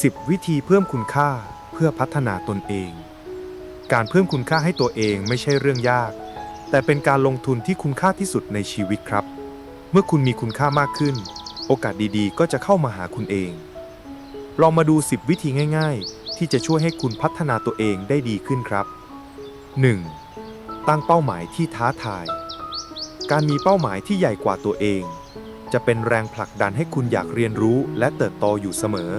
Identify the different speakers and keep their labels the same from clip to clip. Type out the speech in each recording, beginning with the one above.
Speaker 1: 10 วิธีเพิ่มคุณค่าเพื่อพัฒนาตนเอง การเพิ่มคุณค่าให้ตัวเองไม่ใช่เรื่องยาก แต่เป็นการลงทุนที่คุณค่าที่สุดในชีวิตครับ เมื่อคุณมีคุณค่ามากขึ้น โอกาสดีๆ ก็จะเข้ามาหาคุณเอง ลองมาดู 10 วิธีง่าย ๆ ที่จะช่วยให้คุณพัฒนาตัวเองได้ดีขึ้นครับ 1. ตั้งเป้าหมายที่ท้าทาย การมีเป้าหมายที่ใหญ่กว่าตัวเอง จะเป็นแรงผลักดันให้คุณอยากเรียนรู้และเติบโตอยู่เสมอ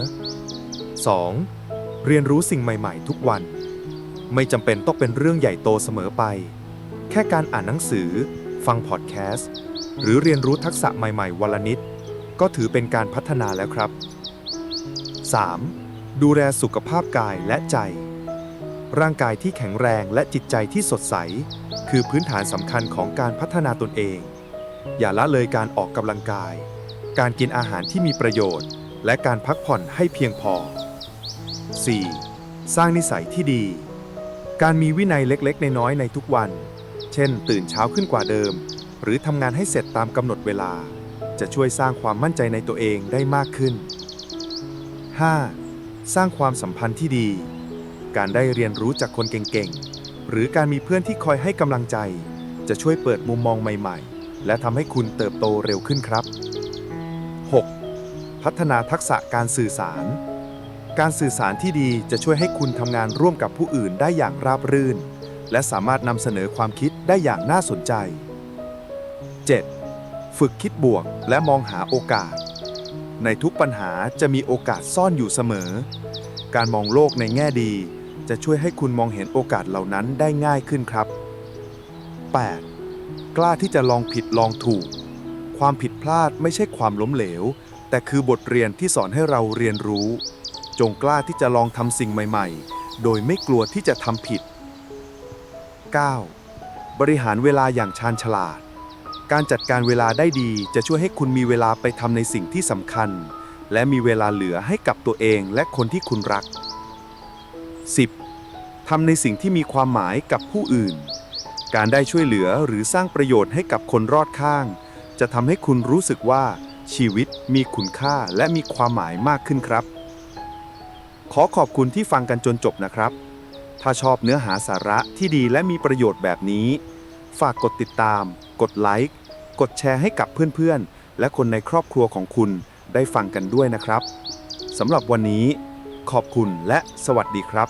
Speaker 1: 2. เรียนรู้สิ่งใหม่ ๆ ทุกวัน ไม่จำเป็นต้องเป็นเรื่องใหญ่โตเสมอไป แค่การอ่านหนังสือ ฟังพอดแคสต์ หรือเรียนรู้ทักษะใหม่ๆ วันละนิด ก็ถือเป็นการพัฒนาแล้วครับ 3. ดูแลสุขภาพกายและใจ ร่างกายที่แข็งแรงและจิตใจที่สดใส คือพื้นฐานสำคัญของการพัฒนาตนเอง อย่าละเลยการออกกำลังกาย การกินอาหารที่มีประโยชน์ และการพักผ่อนให้เพียงพอ 4. สร้างนิสัยที่ดี การมีวินัยเล็กๆ น้อยๆในทุกวัน เช่น ตื่นเช้าขึ้นกว่าเดิม หรือทำงานให้เสร็จตามกำหนดเวลา จะช่วยสร้างความมั่นใจในตัวเองได้มากขึ้น 5. สร้างความสัมพันธ์ที่ดี การได้เรียนรู้จากคนเก่งๆ หรือการมีเพื่อนที่คอยให้กำลังใจ จะช่วยเปิดมุมมองใหม่ ๆ และทำให้คุณเติบโตเร็วขึ้นครับ 6. พัฒนาทักษะการสื่อสาร การสื่อสารที่ดีจะช่วยให้คุณทำงานร่วมกับผู้อื่นได้อย่างราบรื่น และสามารถนำเสนอความคิดได้อย่างน่าสนใจ 7. ฝึกคิดบวกและมองหาโอกาส ในทุกปัญหาจะมีโอกาสซ่อนอยู่เสมอ การมองโลกในแง่ดี จะช่วยให้คุณมองเห็นโอกาสเหล่านั้นได้ง่ายขึ้นครับ 8. กล้าที่จะลองผิดลองถูก ความผิดพลาดไม่ใช่ความล้มเหลว แต่คือบทเรียนที่สอนให้เราเรียนรู้ จงกล้าที่จะลองทำสิ่งใหม่ๆ โดยไม่กลัวที่จะทำผิด 9. บริหารเวลาอย่างชาญฉลาด การจัดการเวลาได้ดีจะช่วยให้คุณมีเวลาไปทำในสิ่งที่สำคัญ และมีเวลาเหลือให้กับตัวเองและคนที่คุณรัก 10. ทำในสิ่งที่มีความหมายกับผู้อื่น การได้ช่วยเหลือหรือสร้างประโยชน์ให้กับคนรอดข้าง จะทำให้คุณรู้สึกว่าชีวิตมีคุณค่าและมีความหมายมากขึ้นครับ ขอขอบคุณที่ฟังกันจนจบนะครับ ถ้าชอบเนื้อหาสาระที่ดีและมีประโยชน์แบบนี้ ฝากกดติดตาม กดไลค์ กดแชร์ให้กับเพื่อนๆ และคนในครอบครัวของคุณได้ฟังกันด้วยนะครับสำหรับวันนี้ ขอบคุณและสวัสดีครับ